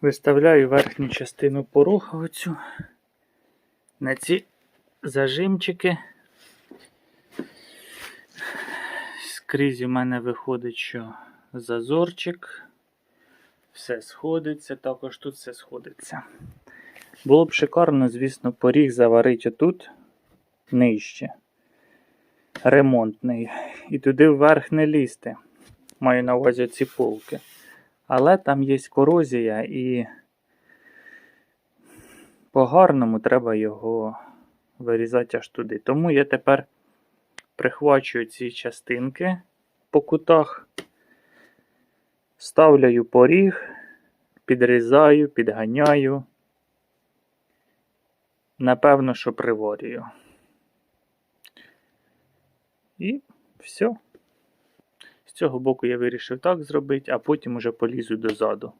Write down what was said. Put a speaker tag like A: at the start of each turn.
A: Виставляю верхню частину пороха оцю на ці зажимчики. Скрізь у мене виходить, що зазорчик. Все сходиться, також тут все сходиться. Було б шикарно, звісно, поріг заварити отут нижче. Ремонтний. І туди вверх не лізти. Маю на увазі ці полки. Але там є корозія і по-гарному треба його вирізати аж туди. Тому я тепер прихвачую ці частинки по кутах, ставляю поріг, підрізаю, підганяю. Напевно, що приварюю. І все. Цього боку я вирішив так зробити, а потім уже полізу дозаду.